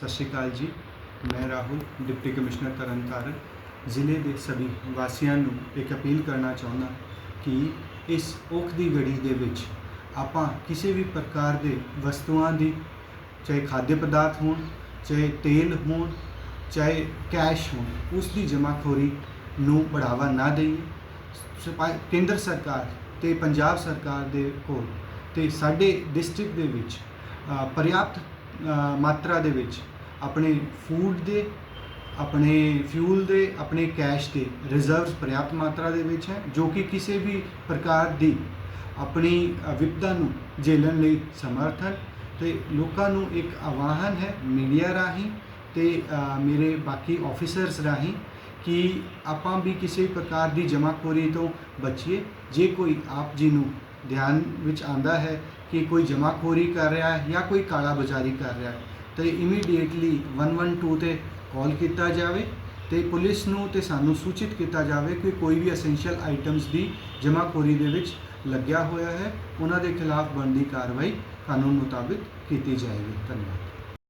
ਸਤਿ ਸ਼੍ਰੀ ਅਕਾਲ ਜੀ। ਮੈਂ ਰਾਹੁਲ ਡਿਪਟੀ ਕਮਿਸ਼ਨਰ ਤਰਨਤਾਰਨ। ਜ਼ਿਲ੍ਹੇ ਦੇ ਸਭੀ ਵਾਸੀਆਂ ਨੂੰ ਇੱਕ ਅਪੀਲ ਕਰਨਾ ਚਾਹੁੰਦਾ ਕਿ ਇਸ ਔਖ ਦੀ ਘੜੀ ਦੇ ਵਿੱਚ ਆਪਾਂ ਕਿਸੇ ਵੀ ਪ੍ਰਕਾਰ ਦੇ ਵਸਤੂਆਂ ਦੀ ਚਾਹੇ ਖਾद्य ਪਦਾਰਥ ਹੋਣ ਚਾਹੇ ਤੇਲ ਹੋਣ ਚਾਹੇ ਕੈਸ਼ ਹੋਣ ਉਸ ਦੀ ਜਮਾਖੋਰੀ ਨੂੰ ਬੜਾਵਾ ਨਾ ਦੇਈਏ। ਕੇਂਦਰ ਸਰਕਾਰ ਤੇ ਪੰਜਾਬ ਸਰਕਾਰ ਦੇ ਕੋਲ ਤੇ ਸਾਡੇ ਡਿਸਟ੍ਰਿਕਟ ਦੇ ਵਿੱਚ ਅ, ਮਾਤਰਾ ਦੇ ਵਿੱਚ ਆਪਣੇ ਫੂਡ ਦੇ, ਆਪਣੇ ਫਿਊਲ ਦੇ, ਆਪਣੇ ਕੈਸ਼ ਦੇ ਰਿਜ਼ਰਵਸ ਪਰਯਾਪਤ ਮਾਤਰਾ ਦੇ ਵਿੱਚ ਹੈ, ਜੋ ਕਿ ਕਿਸੇ ਵੀ ਪ੍ਰਕਾਰ ਦੀ ਆਪਣੀ ਵਿਪਤਾ ਨੂੰ ਝੇਲਣ ਲਈ ਸਮਰਥ ਹਨ ਤੇ ਲੋਕਾਂ ਨੂੰ ਇੱਕ ਆਵਾਹਨ ਹੈ ਮੀਡੀਆ ਰਾਹੀਂ ਤੇ ਮੇਰੇ ਬਾਕੀ ਆਫੀਸਰਸ ਰਾਹੀਂ ਕਿ ਆਪਾਂ ਵੀ ਕਿਸੇ ਪ੍ਰਕਾਰ ਦੀ ਜਮਾਖੋਰੀ ਤੋਂ ਬਚੀਏ। ਜੇ ਕੋਈ ਆਪ ਜੀ ਨੂੰ ਧਿਆਨ ਵਿੱਚ ਆਂਦਾ ਹੈ ਕਿ ਕੋਈ ਜਮਾਖੋਰੀ ਕਰ ਰਿਹਾ ਹੈ ਜਾਂ ਕੋਈ ਕਾਲਾ ਬਾਜ਼ਾਰੀ ਕਰ ਰਿਹਾ ਹੈ। ਤਾਂ ਇਮੀਡੀਏਟਲੀ 112 ਤੇ ਕਾਲ ਕੀਤਾ ਜਾਵੇ ਤੇ ਪੁਲਿਸ ਨੂੰ ਤੇ ਸਾਨੂੰ ਸੂਚਿਤ ਕੀਤਾ ਜਾਵੇ ਕਿ ਕੋਈ ਵੀ ਐਸੈਂਸ਼ੀਅਲ ਆਈਟਮਸ ਦੀ ਜਮਾਖੋਰੀ ਦੇ ਵਿੱਚ ਲੱਗਿਆ ਹੋਇਆ ਹੈ। ਉਹਨਾਂ ਦੇ ਖਿਲਾਫ ਬਣਦੀ ਕਾਰਵਾਈ ਕਾਨੂੰਨ ਮੁਤਾਬਿਕ ਕੀਤੀ ਜਾਏਗੀ। ਧੰਨਵਾਦ।